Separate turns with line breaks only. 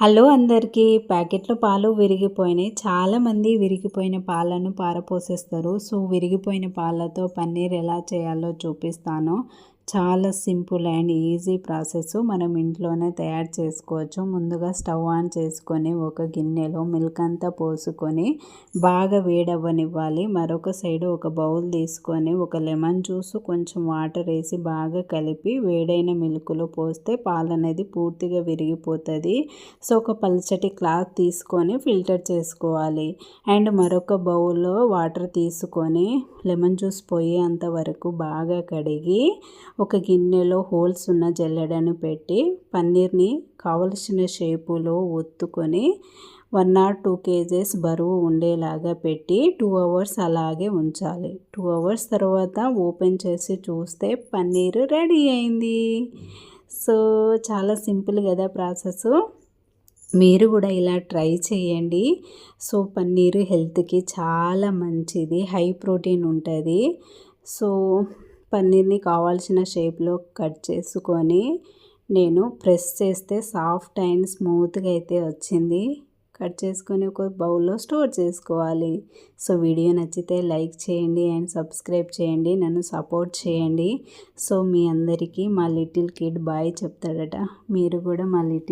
Hello అందరికీ. ప్యాకెట్లో పాలు విరిగిపోయినాయి. చాలామంది విరిగిపోయిన పాలను పారపోసేస్తారు. సో విరిగిపోయిన పాలతో పన్నీర్ ఎలా చేయాలో చూపిస్తాను. చాలా సింపుల్ అండ్ ఈజీ ప్రాసెస్. మనం ఇంట్లోనే తయారు చేసుకోవచ్చు. ముందుగా స్టవ్ ఆన్ చేసుకొని ఒక గిన్నెలో మిల్క్ అంతా పోసుకొని బాగా వేడవ్వనివ్వాలి. మరొక సైడ్ ఒక బౌల్ తీసుకొని ఒక లెమన్ జ్యూస్ కొంచెం వాటర్ వేసి బాగా కలిపి వేడైన మిల్క్లో పోస్తే పాలు అనేది పూర్తిగా విరిగిపోతుంది. సో ఒక పల్చటి క్లాత్ తీసుకొని ఫిల్టర్ చేసుకోవాలి. అండ్ మరొక బౌల్లో వాటర్ తీసుకొని లెమన్ జ్యూస్ పోయేంత వరకు బాగా కడిగి ఒక గిన్నెలో హోల్స్ ఉన్న జల్లెడను పెట్టి పన్నీర్ని కావలసిన షేపులో ఒత్తుకొని వన్ ఆర్ టూ కేజెస్ బరువు ఉండేలాగా పెట్టి టూ అవర్స్ అలాగే ఉంచాలి. టూ అవర్స్ తర్వాత ఓపెన్ చేసి చూస్తే పన్నీర్ రెడీ అయింది. సో చాలా సింపుల్ కదా ప్రాసెస్. మీరు కూడా ఇలా ట్రై చేయండి. సో పన్నీరు హెల్త్కి చాలా మంచిది. హై ప్రోటీన్ ఉంటుంది. సో పన్నీర్ని కావాల్సిన షేప్లో కట్ చేసుకొని నేను ప్రెస్ చేస్తే సాఫ్ట్ అండ్ స్మూత్గా అయితే వచ్చింది. కట్ చేసుకొని ఒక బౌల్లో స్టోర్ చేసుకోవాలి. సో వీడియో నచ్చితే లైక్ చేయండి అండ్ సబ్స్క్రైబ్ చేయండి. నన్ను సపోర్ట్ చేయండి. సో మీ అందరికీ మా లిటిల్ కిడ్ బాయ్ చెప్తాడట. మీరు కూడా మా లిటిల్